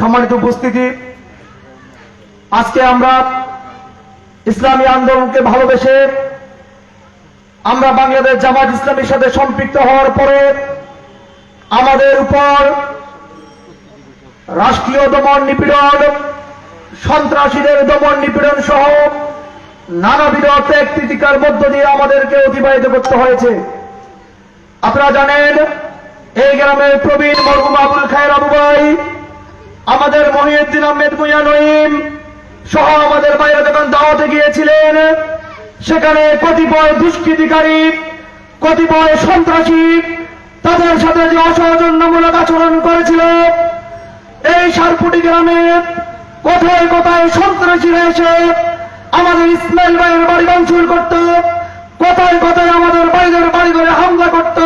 সম্মানিত উপস্থিতি, আজকে আমরা ইসলামী আন্দোলনকে ভালোবেসে আমরা বাংলাদেশ জামাত ইসলামীর সাথে সম্পৃক্ত হওয়ার পরে আমাদের উপর রাষ্ট্রীয় দমন নিপীড়ন, সন্ত্রাসীদের দমন নিপীড়ন সহ নানাবিধ ত্যাগ তিতিকার মধ্য দিয়ে আমাদেরকে অতিবাহিত করতে হয়েছে। আপনারা জানেন, এই গ্রামের প্রবীণ মরহুম আবুল খায়ের আবু ভাই আমাদের মহিউদ্দিন আহমেদ ভুইয়া নঈম সহ আমাদের বাইরে যখন দাওয়াতে গিয়েছিলেন। সেখানে কতিপয় দুষ্কৃতিকারী, কতিপয় সন্ত্রাসী তাদের সাথে যে অসৌজন্যমূলক আচরণ করেছিল, এই সারপুটি গ্রামে কোথায় কোথায় সন্ত্রাসীরা এসে আমাদের ইসমাইল ভাইয়ের বাড়ি ভাঙচুর করত, কোথায় কোথায় আমাদের বাইরের বাড়ি করে হামলা করত,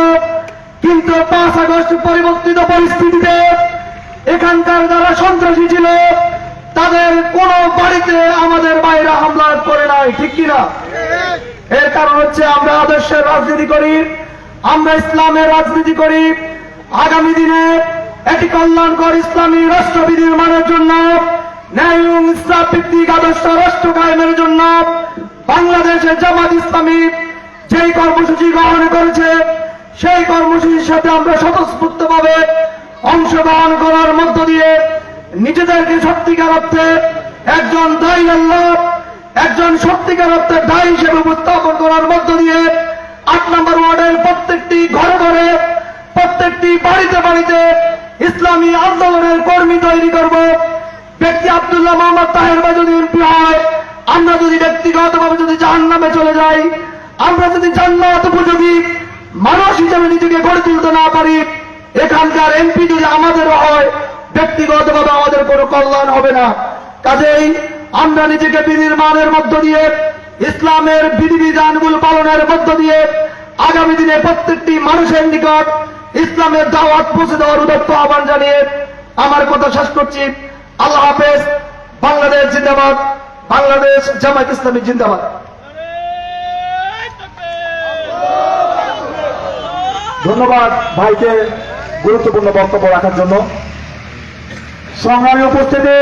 কিন্তু পাঁচ আগস্ট পরিবর্তিত পরিস্থিতিতে এখানকার যারা সন্ত্রাসী ছিল, তাদের কোন বাড়িতে আমাদের বাইরে হামলা করে নাই, ঠিক কিনা? এর কারণ হচ্ছে আমরা আদর্শের রাজনীতি করি, আমরা ইসলামের রাজনীতি করি। আগামী দিনে একটি কল্যাণকর ইসলামী রাষ্ট্রবিধি নির্মাণের জন্য, ন্যায় এবং ইসলাম ভিত্তিক আদর্শ রাষ্ট্র কায়েমের জন্য বাংলাদেশের জামাত ইসলামী যেই কর্মসূচি গ্রহণ করেছে, সেই কর্মসূচির সাথে আমরা স্বতঃস্ফূর্ত ভাবে অংশগ্রহণ করার মধ্য দিয়ে নিজেদেরকে সত্যিকার অর্থে একজন দায়ী আল্লাহ, একজন সত্যিকার অর্থে দায়ী হিসেবে উপস্থাপন করার মধ্য দিয়ে আট নম্বর ওয়ার্ডের প্রত্যেকটি ঘরে ঘরে, প্রত্যেকটি বাড়িতে বাড়িতে ইসলামী আন্দোলনের কর্মী তৈরি করব। ব্যক্তি আব্দুল্লাহ মোহাম্মদ তাহের বা যদি এমপি হয়। আমরা যদি ব্যক্তিগতভাবে যদি জাহান নামে চলে যাই, আমরা যদি জান্নাত উপযোগী মানুষ হিসেবে নিজেকে গড়ে তুলতে না পারি এখানকার এমপি যদি আমাদের হয়, ব্যক্তিগতভাবে আমাদের কোনো কল্যাণ হবে না। কাজেই আমরা নিজেকে বিনির্মাণের মধ্য দিয়ে, ইসলামের বিধিবিধানগুলো পালনের মধ্য দিয়ে আগামী দিনে প্রত্যেকটি মানুষের নিকট ইসলামের দাওয়াত পৌঁছে দেওয়ার উদত্ত আহ্বান জানিয়ে আমার কথা শেষ করছি। আল্লাহ হাফেজ, বাংলাদেশ জিন্দাবাদ, বাংলাদেশ জামাত ইসলামী জিন্দাবাদ। ধন্যবাদ ভাইকে। গুরুত্বপূর্ণ বক্তব্য রাখার জন্য। সংগ্রামী উপস্থিতি